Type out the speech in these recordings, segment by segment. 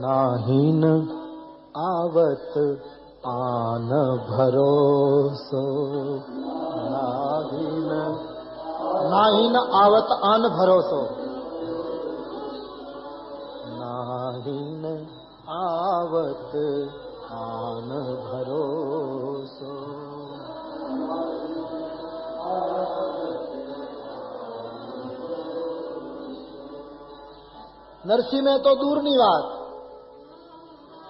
નાહીન આવત આન ભરોસો નાહીન નાહીન આવત આન ભરોસો નાહીન આવત આન ભરોસો નરસિંહ મેં તો દૂરની વાત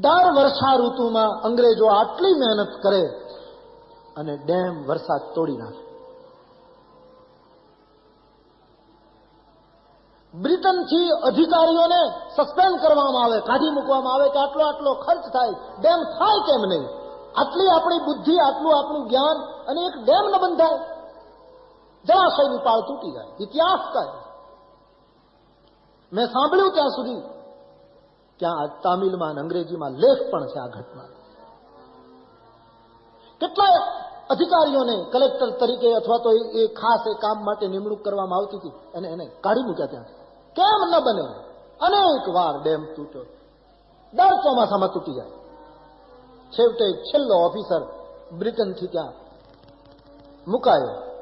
દર વર્ષા ઋતુમાં અંગ્રેજો આટલી મહેનત કરે અને ડેમ વરસાદ તોડી નાખે. બ્રિટનથી અધિકારીઓને સસ્પેન્ડ કરવામાં આવે, કાઢી મૂકવામાં આવે કે આટલો આટલો ખર્ચ થાય, ડેમ થાય કેમ નહીં? આટલી આપણી બુદ્ધિ, આટલું આપણું જ્ઞાન અને એક ડેમ ન બંધાય. જળાશયની પાળ તૂટી જાય, ઇતિહાસ કહે. મેં સાંભળ્યું ત્યાં સુધી ત્યાં તામિલમાં અંગ્રેજીમાં લેખ પણ છે આ ઘટના. કેટલાય અધિકારીઓને કલેક્ટર તરીકે અથવા તો એ ખાસ એ કામ માટે નિમણૂક કરવામાં આવતી હતી. અને એને કાઢી મૂક્યા ત્યાં. કેમ ન બને અનેક વાર ડેમ તૂટ્યો. દર ચોમાસામાં તૂટી જાય. છેવટે છેલ્લો ઓફિસર બ્રિટનથી ત્યાં મુકાયો.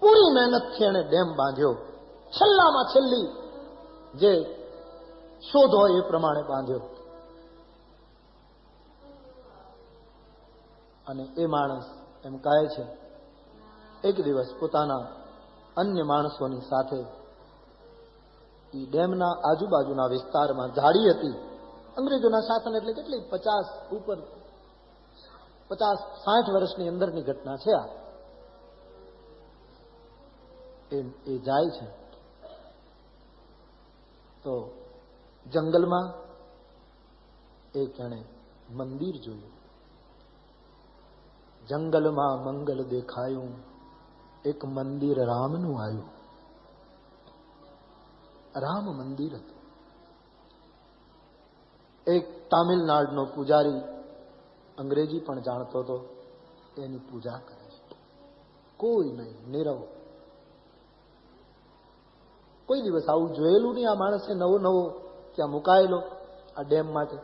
પૂરી મહેનતથી એને ડેમ બાંધ્યો. છેલ્લામાં છેલ્લી જે શોધ હોય એ પ્રમાણે બાંધ્યો. અને એ માણસ એમ કહે છે, એક દિવસ પોતાના અન્ય માણસોની સાથે એ ડેમના આજુબાજુના વિસ્તારમાં ઝાડી હતી. અંગ્રેજોના શાસન એટલે કેટલી? પચાસ ઉપર, પચાસ, સાઠ વર્ષની અંદરની ઘટના છે આ. એ જાય છે. તો જંગલમાં એક એણે મંદિર જોયું. જંગલમાં મંગલ દેખાયું. એક મંદિર રામનું આવ્યું. રામ મંદિર હતું. એક તામિલનાડુનો પૂજારી અંગ્રેજી પણ જાણતો હતો, એની પૂજા કરે છે. કોઈ નહીં, નીરવ કોઈ દિવસ આવું જોયેલું નહીં. આ માણસે નવો નવો ત્યાં મુકાયેલો આ ડેમ માટે.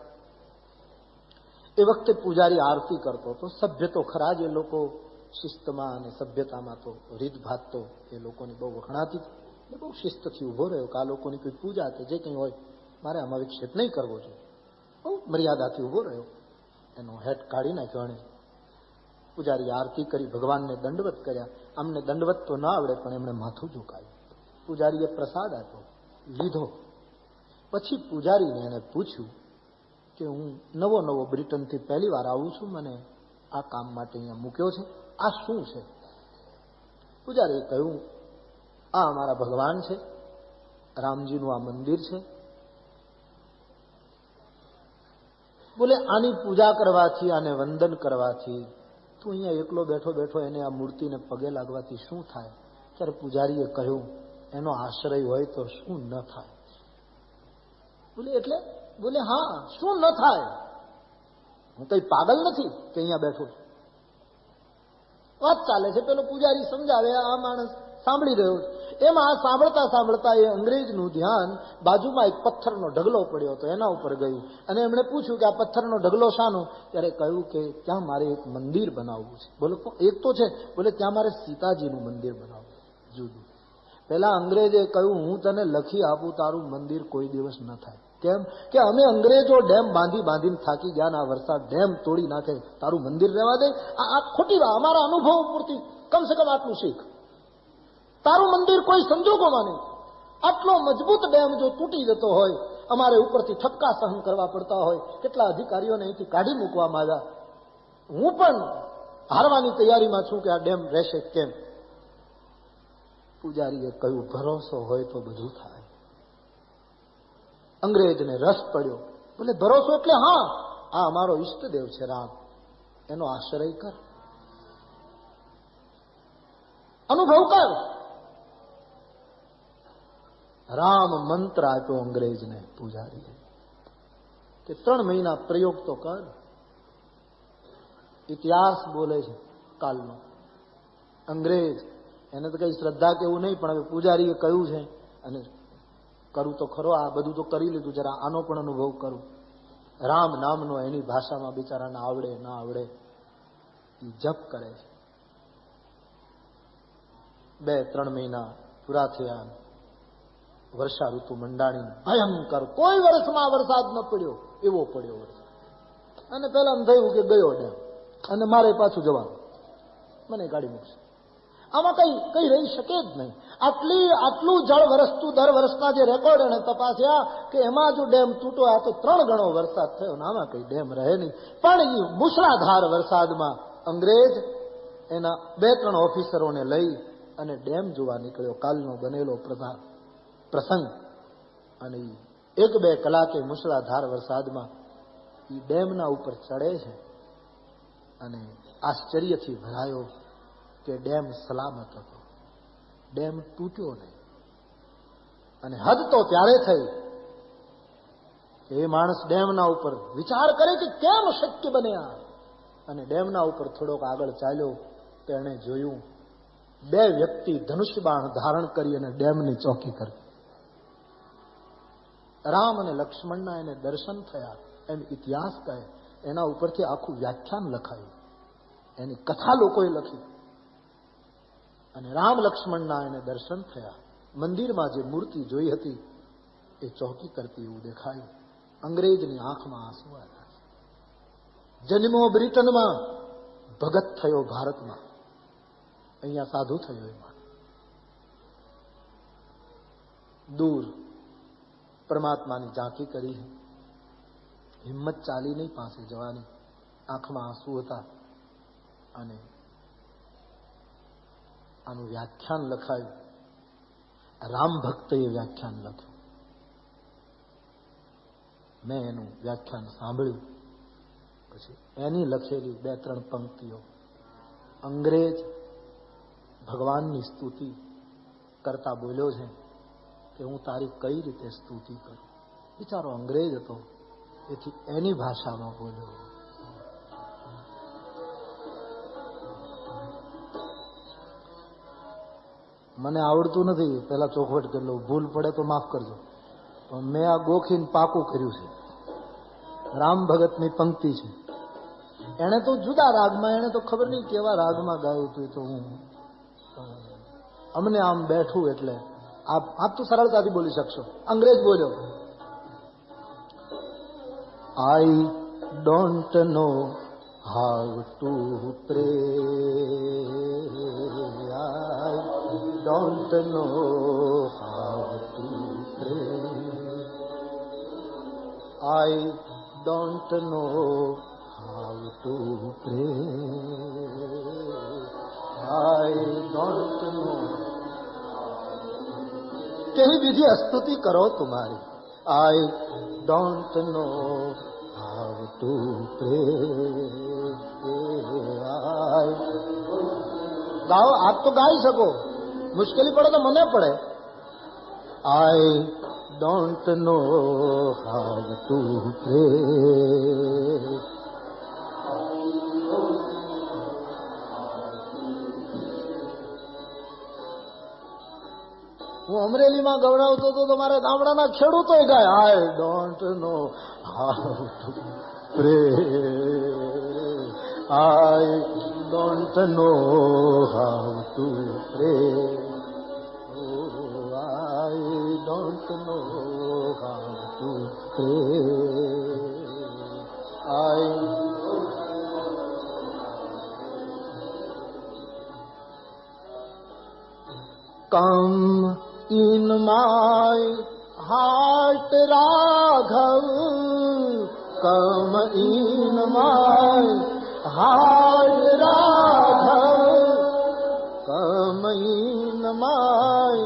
એ વખતે પૂજારી આરતી કરતો હતો. સભ્ય તો ખરા જ એ લોકો શિસ્તમાં અને સભ્યતામાં તો રીતભાત તો એ લોકોની બહુ વખણાતી હતી. બહુ શિસ્તથી ઊભો રહ્યો કે આ લોકોની કોઈ પૂજા કે જે કંઈ હોય, મારે આમાં વિક્ષેપ નહીં કરવો જોઈએ. બહુ મર્યાદાથી ઊભો રહ્યો. એનો હેટ કાઢી નાખ્યો અને પૂજારી આરતી કરી, ભગવાનને દંડવત કર્યા. અમને દંડવત તો ના આવડે, પણ એમણે માથું ઝુકાયું પૂજારીએ પ્રસાદ આપ્યો, લીધો. પછી પૂજારીને એને પૂછ્યું કે હું નવો નવો બ્રિટનથી પહેલી વાર આવું છું, મને આ કામ માટે અહીંયા મૂક્યો છે. આ શું છે? પૂજારીએ કહ્યું, આ અમારા ભગવાન છે, રામજીનું આ મંદિર છે. બોલે, આની પૂજા કરવાથી, આને વંદન કરવાથી, તું અહીંયા એકલો બેઠો બેઠો એને આ મૂર્તિને પગે લાગવાથી શું થાય? ત્યારે પૂજારીએ કહ્યું એનો આશ્રય હોય તો શું ન થાય? બોલે, એટલે? બોલે, હા, શું ન થાય? હું કઈ પાગલ નથી કે અહીંયા બેઠું વાત ચાલે છે, પેલો પૂજારી સમજાવે, આ માણસ સાંભળી રહ્યો એમાં સાંભળતા સાંભળતા એ અંગ્રેજનું ધ્યાન બાજુમાં એક પથ્થરનો ઢગલો પડ્યો હતો, એના ઉપર ગયું. અને એમણે પૂછ્યું કે આ પથ્થરનો ઢગલો શાનો? ત્યારે કહ્યું કે ત્યાં મારે એક મંદિર બનાવવું છે. બોલો એક તો છે. બોલે, ત્યાં મારે સીતાજીનું મંદિર બનાવવું જુદું. પેલા અંગ્રેજે કહ્યું, હું તને લખી આપું, તારું મંદિર કોઈ દિવસ ન થાય. કેમ? કે અમે અંગ્રેજો ડેમ બાંધી બાંધીને થાકી ગયા આ વરસાદ ડેમ તોડી નાખે, તારું મંદિર રહેવા દે. આ ખોટી અમારા અનુભવ પૂરતી. કમસે કમ આટલું શીખ. તારું મંદિર કોઈ સંજોગોમાં નહીં. આટલો મજબૂત ડેમ જો તૂટી જતો હોય, અમારે ઉપરથી ઠપકા સહન કરવા પડતા હોય. કેટલા અધિકારીઓને અહીંથી કાઢી મૂકવામાં આવ્યા. હું પણ હારવાની તૈયારીમાં છું કે આ ડેમ રહેશે કેમ? પૂજારીએ કહ્યું, ભરોસો હોય તો બધું થાય. અંગ્રેજને રસ પડ્યો. બોલે, ભરોસો એટલે હા, આ અમારો ઈષ્ટદેવ છે રામ. એનો આશ્રય કર. અનુભવ કર. રામ મંત્ર આપ્યો અંગ્રેજને પૂજારીએ. કે ત્રણ મહિના પ્રયોગ તો કર. ઇતિહાસ બોલે છે કાલનો. અંગ્રેજ એને તો કઈ શ્રદ્ધા કેવું નહીં, પણ હવે પૂજારીએ કહ્યું છે, અને કરું તો ખરો, આ બધું તો કરી લીધું, જરા આનો પણ અનુભવ કરું. રામ નામનો એની ભાષામાં બિચારાને આવડે, ના આવડે એ જપ કરે છે. બે, ત્રણ મહિના પૂરા થયા, વર્ષા ઋતુ મંડાણી ભયંકર, કોઈ વર્ષમાં વરસાદ ન પડ્યો, એવો પડ્યો વરસાદ. અને પેલા થયું કે ગયો ડેમ, અને મારે પાછું જવાનું. મને ગાડી મૂકશે. આમાં કઈ કઈ રહી શકે જ નહીં. આટલી, આટલું જળ વરસતું, દર વર્ષના જે રેકોર્ડ એને તપાસ્યા કે એમાં જો ડેમ તૂટો આ તો ત્રણ ગણો વરસાદ થયો ને આમાં કઈ ડેમ રહે નહીં. પણ એ મુશળાધાર વરસાદમાં અંગ્રેજ એના બે, ત્રણ ઓફિસરોને લઈ અને ડેમ જોવા નીકળ્યો, કાલનો બનેલો પ્રધાન પ્રસંગ. અને એક, બે કલાકે મુશળાધાર વરસાદમાં એ ડેમના ઉપર ચડે છે. અને આશ્ચર્યથી ભરાયો કે ડેમ સલામત હતો. ડેમ તૂટ્યો નહીં. અને હદ તો ત્યારે થઈ એ માણસ ડેમના ઉપર વિચાર કરે કે કેમ શક્ય બને આ અને ડેમના ઉપર થોડોક આગળ ચાલ્યો, તેણે જોયું, બે વ્યક્તિ ધનુષ્ય બાણ ધારણ કરી અને ડેમની ચોકી કરી. રામ અને લક્ષ્મણના એને દર્શન થયા. એમ ઇતિહાસ કહે, એના ઉપરથી આખું વ્યાખ્યાન લખાયું. એની કથા લોકોએ લખી. અને રામ લક્ષ્મણના એને દર્શન થયા. મંદિરમાં જે મૂર્તિ જોઈ હતી, એ ચોકી કરતી એવું દેખાયું. અંગ્રેજની આંખમાં આંસુ આવ્યા. જન્મો બ્રિટનમાં, ભગત થયો ભારતમાં. અહીંયા સાધુ થયો એમાં દૂર પરમાત્માની ઝાંકી કરી. હિંમત ચાલી નહીં પાસે જવાની. આંખમાં આંસુ હતા. અને આનું વ્યાખ્યાન લખાયું. રામ ભક્તએ વ્યાખ્યાન લખ્યું. મેં એનું વ્યાખ્યાન સાંભળ્યું. પછી એની લખેલી બે ત્રણ પંક્તિઓ. અંગ્રેજ ભગવાનની સ્તુતિ કરતા બોલ્યો છે કે હું તારી કઈ રીતે સ્તુતિ કરું? બિચારો અંગ્રેજ હતો. એથી એની ભાષામાં બોલ્યો. મને આવડતું નથી. પેલા ચોખવટ કરી લઉં. ભૂલ પડે તો માફ કરજો. પણ મેં આ ગોખીને પાકું કર્યું છે. રામ ભગતની પંક્તિ છે. એણે તો જુદા રાગમાં, એણે તો ખબર નહીં કેવા રાગમાં ગાયું હતું તો હું. અમને આમ બેઠું એટલે આપ આપ તો સરળતાથી બોલી શકશો. અંગ્રેજ બોલ્યો. આઈ don't no how to pray दौलत no I don't know how to pray I don't know कहीं विधि स्तुति करो तुम्हारी I don't know how to pray I गाओ आप तो गाई सको મુશ્કેલી પડે તો મને પડે. આઈ ડોન્ટ નો હાવ ટુ પ્રે હું અમરેલીમાં ગવડાવતો હતો તો મારા ગામડાના ખેડૂતો ગાય. I don't know how to pray I don't know how to pray. Oh, I don't know how to pray. I come in my heart, Raghav. Come in my heart. हाल राध come in my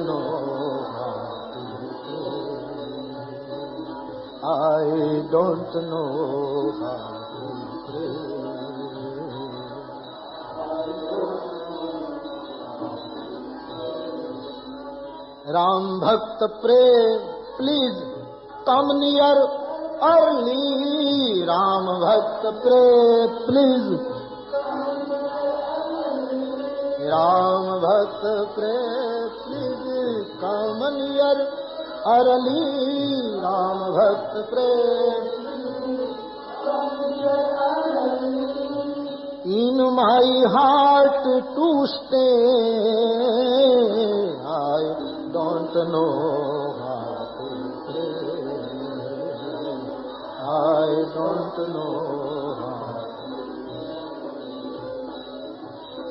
no I don't know Ram ભક્ત પ્રેમ please come near early Ram ભક્ત પ્રેમ please Ram ભક્ત પ્રેમ near early Ram भक्त प्रेम in my heart to stay. I don't know how to pray. I don't know how.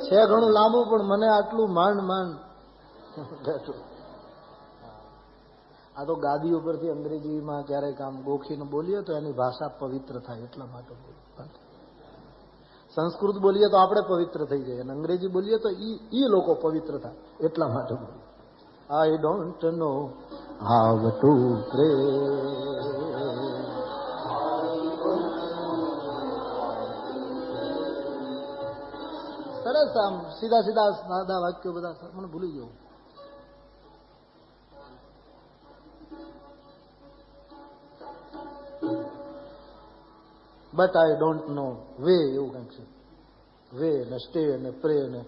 છે ઘણું લાંબુ પણ મને આટલું માંડ માંડ બેઠું આ તો ગાદી ઉપરથી અંગ્રેજીમાં ક્યારેક આમ ગોખીને બોલીએ તો એની ભાષા પવિત્ર થાય એટલા માટે સંસ્કૃત બોલીએ તો આપણે પવિત્ર થઈ જઈએ અને અંગ્રેજી બોલીએ તો ઈ ઈ લોકો પવિત્ર થાય એટલા માટે આઈ ડોન્ટ નો હાવ ટુ પ્રે સરસ આમ સીધા સીધા સાદા વાક્યો બધા મને ભૂલી જવું but I don't know way એવું કંઈક છે. વે ને સ્ટે ને પ્રે ને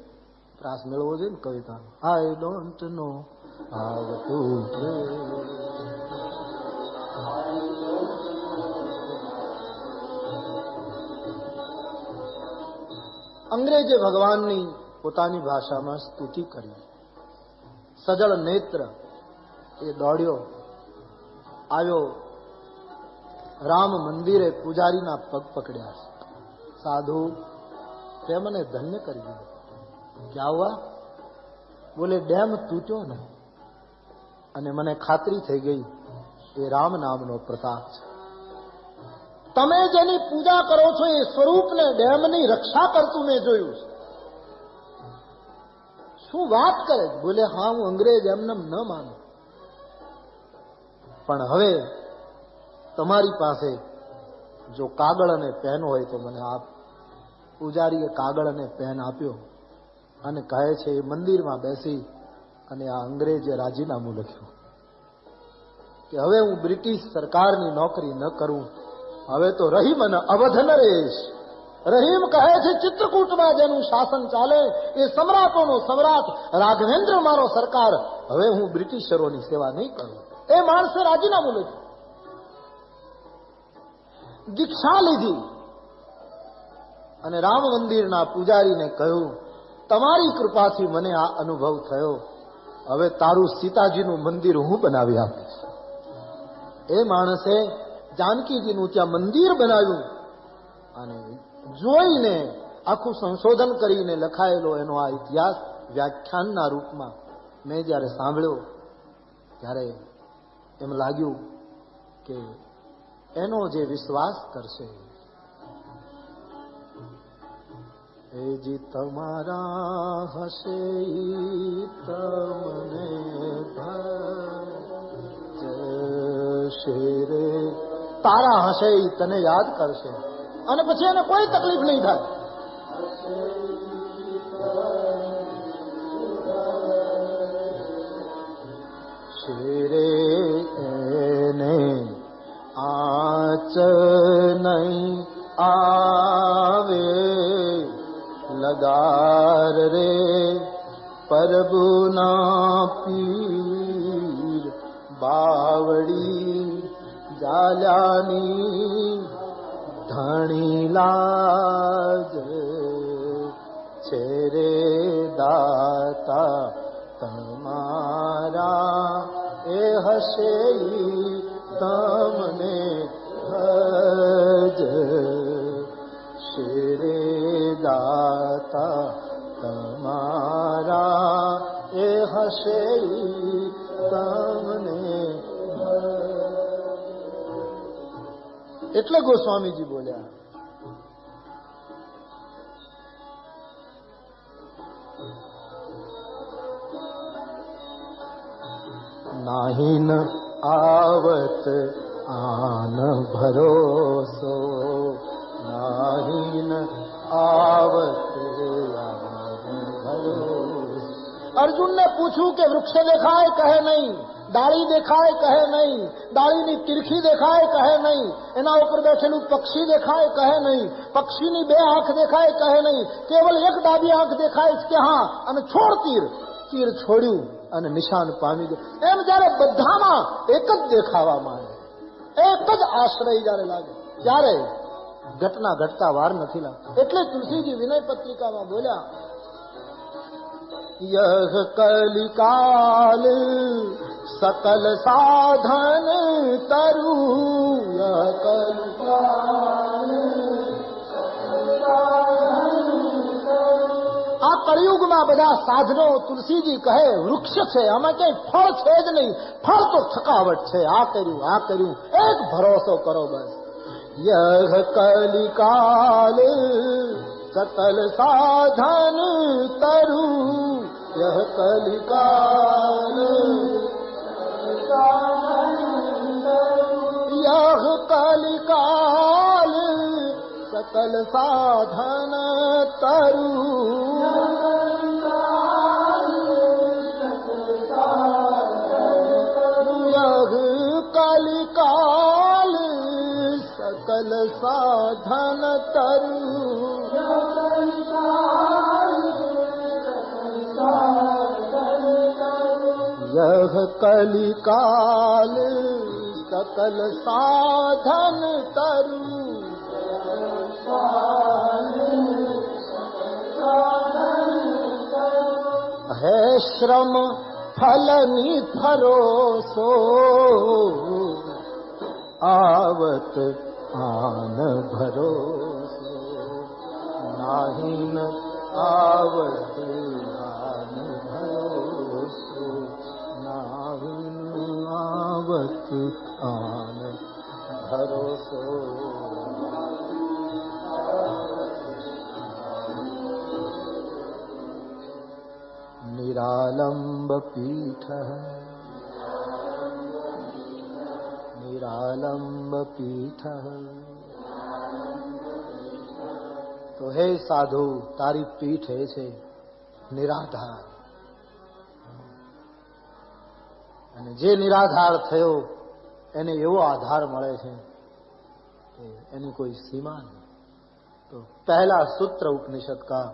ત્રાસ મેળવવો જોઈએ ને કવિતાનો. આઈ ડોન્ટ નો હાવ ટુ પ્રે અંગ્રેજે ભગવાનની પોતાની ભાષામાં સ્તુતિ કરી. સજળ નેત્ર એ દોડ્યો, આવ્યો રામ મંદિરે પૂજારીના પગ પકડ્યા સાધુ તે મને ધન્ય કરી દીધો. ક્યાં બોલે, ડેમ તૂટ્યો ને અને મને ખાતરી થઈ ગઈ એ રામ નામનો પ્રતાપ છે. તમે જેની પૂજા કરો છો એ સ્વરૂપને ડેમની રક્ષા કરતું મેં જોયું છે. શું વાત કરે બોલે, હા, હું અંગ્રેજ એમને ન માનું. પણ હવે તમારી પાસે જો કાગળ અને પેન હોય તો મને આપ. પૂજારીએ કાગળ અને પેન આપ્યો અને કહે છે, એ મંદિરમાં બેસી અને આ અંગ્રેજે રાજીનામું લખ્યું કે હવે હું બ્રિટિશ સરકારની નોકરી ન કરું. હવે તો રહીમ અને અવધ નરેશ. રહીમ કહે છે, ચિત્રકૂટમાં જેનું શાસન ચાલે, એ સમ્રાટોનો સમ્રાટ. રાઘવેન્દ્ર મારો સરકાર. હવે હું બ્રિટિશરોની સેવા નહીં કરું. એ માણસે રાજીનામું લખ્યું. દીક્ષા લીધી. અને રામ મંદિરના પૂજારીને કહ્યું, તમારી કૃપાથી મને આ અનુભવ થયો. હવે તારું સીતાજીનું મંદિર હું બનાવી આપીશ. એ માણસે જાનકીજીનું ત્યાં મંદિર બનાવ્યું અને જોઈને આખું સંશોધન કરીને લખાયેલો એનો આ ઇતિહાસ વ્યાખ્યાનના રૂપમાં મેં જ્યારે સાંભળ્યો, ત્યારે એમ લાગ્યું કે એનો જે વિશ્વાસ કરશે. એ જી તમારા હશે તમને રે. તારા હશે તને યાદ કરશે. અને પછી એને કોઈ તકલીફ નહીં થાય. रे परु ना पीर बावडी जाली धणी लाज छेरे दाता तमारा ए हसे तमने भज शेरे दाता દાતા તમારા એ હશે તમને. એટલે ગોસ્વામીજી બોલ્યા નાહીન આવત આન ભરોસો નાહીન આવત આન ભરોસો અર્જુનને પૂછ્યું કે વૃક્ષ દેખાય કહે નહીં ડાળી દેખાય કહે નહીં ડાળીની તીરખી દેખાય કહે નહીં એના ઉપર બેઠેલું પક્ષી દેખાય કહે નહીં પક્ષીની બે આંખ દેખાય કહે નહીં કેવલ એક ડાબી આંખ દેખાય છે કે હા અને છોડ તીર તીર છોડ્યું અને નિશાન પામી ગયું એમ જયારે બધામાં એક જ દેખાવા માંડે એક જ આશ્રય જયારે લાગે ત્યારે ઘટના ઘટતા વાર નથી લાગતી એટલે તુલસીજી વિનય પત્રિકામાં બોલ્યા यह कलिकाल सकल साधन तरु यह कलिकाल આ કળિયુગમાં બધા સાધનો તુલસીજી કહે વૃક્ષ છે આમાં કઈ ફળ છે જ નહીં ફળ તો થકાવટ છે આ કર્યું આ કર્યું એક ભરોસો કરો બસ यह कलिकाल सकल साधन तरु। यह कलिकाल यह कलिकाल सकल साधन तरु। यह साधन तरु। यह कलिकाल सकल साधन तरु। है श्रम फल निफरोसो आवत आन भरोसो आन भरोसो नाहिन आवत आन भरोसो निरालम्ब પીઠ તો હે સાધુ તારી પીઠ હે છે નિરાધાર અને જે નિરાધાર થયો, એને એવો આધાર મળે છે એની કોઈ સીમા નહીં. તો પહેલા સૂત્ર ઉપનિષદ કા